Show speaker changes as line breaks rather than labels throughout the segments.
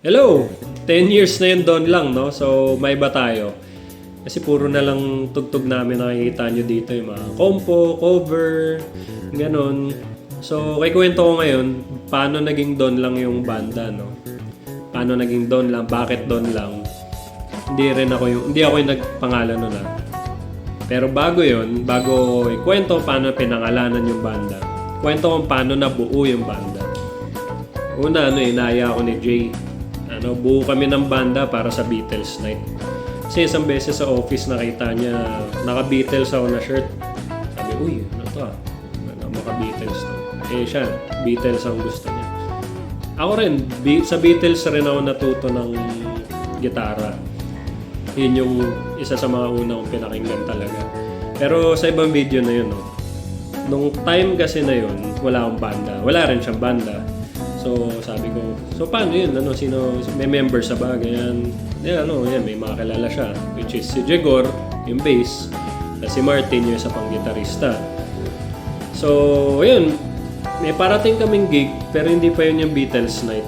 Hello! 10 years na yun doon lang, no? So, may iba tayo. Kasi puro na lang tugtog namin nakikita nyo dito yung mga compo, cover, ganun. So, kay kwento ko ngayon, paano naging doon lang yung banda, no? Paano naging doon lang, bakit doon lang. Hindi rin ako yung, hindi ako yung nagpangalan nun ah. Pero bago yon bago ikwento paano pinangalanan yung banda, kwento kung paano nabuo yung banda. Una, ano, inaya ako ni Jay. Ano, buo kami ng banda para sa Beatles night. Kasi isang beses sa office nakita niya, naka-Beatles ako na shirt. Sabi, uy, ano to ah? Ano, maka-Beatles to. Eh siya, Beatles ang gusto niya. Ako rin, sa Beatles rin ako natuto ng gitara. Yun yung isa sa mga una kong pinakinggan talaga. Pero sa ibang video na yun, no? nung time kasi na yun, wala akong banda. Wala rin siyang banda. So, sabi ko, so paano yun? Ano, sino, may member sa ba? Ganyan. Yan, ano, yan, may mga kilala siya. Which is si Jegor, yung bass. At si Martin, yung isa pang gitarista. So, yun. May parating kaming gig, pero hindi pa yun yung Beatles night.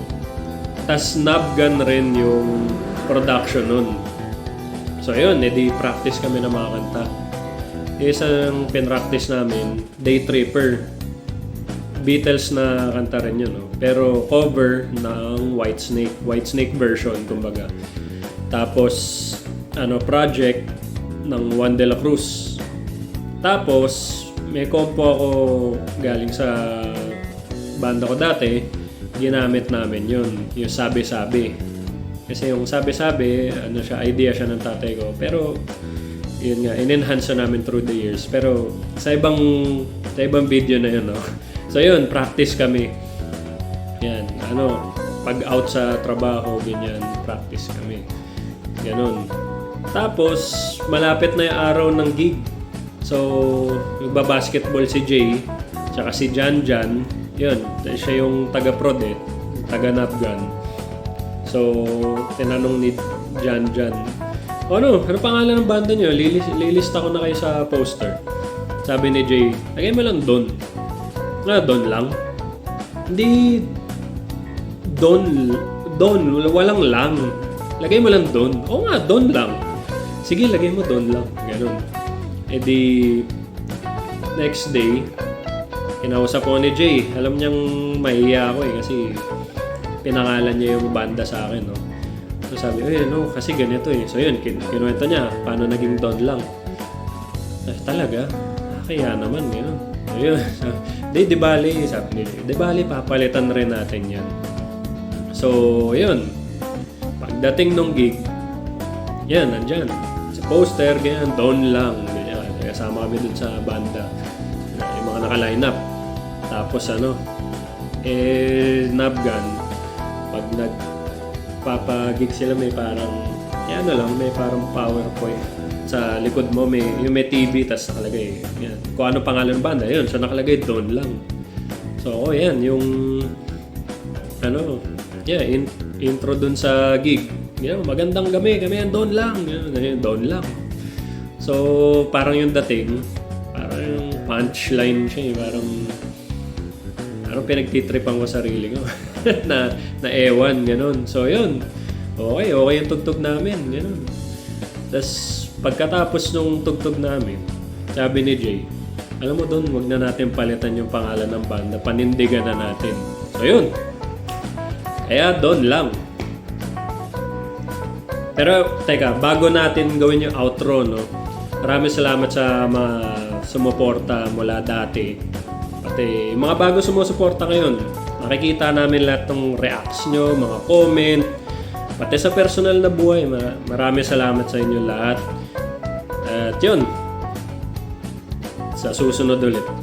Tas Nabgun rin yung production nun. So, yun, edi practice kami ng mga kanta. Isang pinractice namin, Day Tripper. Beatles na kanta rin yun, no? pero cover ng Whitesnake, Whitesnake version, kumbaga. Tapos, ano, project ng Juan de la Cruz. Tapos, may compo ako galing sa banda ko dati, ginamit namin yun, yung sabi-sabi. Kasi yung sabi-sabi, ano siya, idea siya ng tatay ko. Pero, yun nga, in-enhance na namin through the years. Pero, sa ibang, sa ibang video na yun, no? So, yun, practice kami. Yan, ano, pag out sa trabaho, ganyan, practice kami. Ganon. Tapos, malapit na yung araw ng gig. So, nagba-basketball si Jay, tsaka si Jan Jan. Yun, siya yung taga-prod eh, taga-napgun. So, tinanong ni Jan Jan, o ano, ano pangalan ng banda niyo? Lilis, lilista ko na kayo sa poster. Sabi ni Jay, lagay mo lang Don. Ah, Don lang? Hindi Don, Don, walang lang. Lagay mo lang Don. Oo nga, Don lang. Sige, lagay mo Don lang. Ganun. E di, next day, kinausap ko ni Jay. Alam niyang mahiya ako eh kasi pinangalan niya yung banda sa akin, no. So sabi, eh, no, kasi ganito eh. So yun, kin kinuwento niya, paano naging Don lang. Eh, talaga? Ah, Kaya naman, gano'n. So yun, di, di bali, sabi ni Jay, di bali, papalitan rin natin yan. So, yun. Pagdating nung gig, yan, nandyan. Sa poster, ganyan, Don lang. Ganyan. Kasama kami dun sa banda. Yung mga naka-line up. Tapos ano, eh, Napgun, pag nagpapagig sila may parang, yan ano lang, may parang PowerPoint. Sa likod mo may, yung may TV, tas nakalagay, yan. Kung ano pangalan ng banda, yun. So nakalagay Don lang. So, oh, yan, yung, ano, yeah, in, intro dun sa gig. Yan, magandang gabi, kami yan, Don lang. Yan, Don lang. So, parang yung dating, parang yung punchline siya, eh, parang parang pinagtitripan ko sarili ko na, na ewan, ganun. So, yun. Okay, okay yung tugtog namin, ganun. Tapos, pagkatapos nung tugtog namin, sabi ni Jay, alam mo doon, wag na natin palitan yung pangalan ng banda, panindigan na natin. So, yun. Kaya doon lang. Pero, teka, bago natin gawin yung outro, no? Maraming salamat sa mga sumuporta mula dati. Pati, mga bago sumusuporta ngayon, nakikita namin lahat ng reacts nyo, mga comment, pati sa personal na buhay, ma- maraming salamat sa inyo lahat. At yun, sa susunod ulit.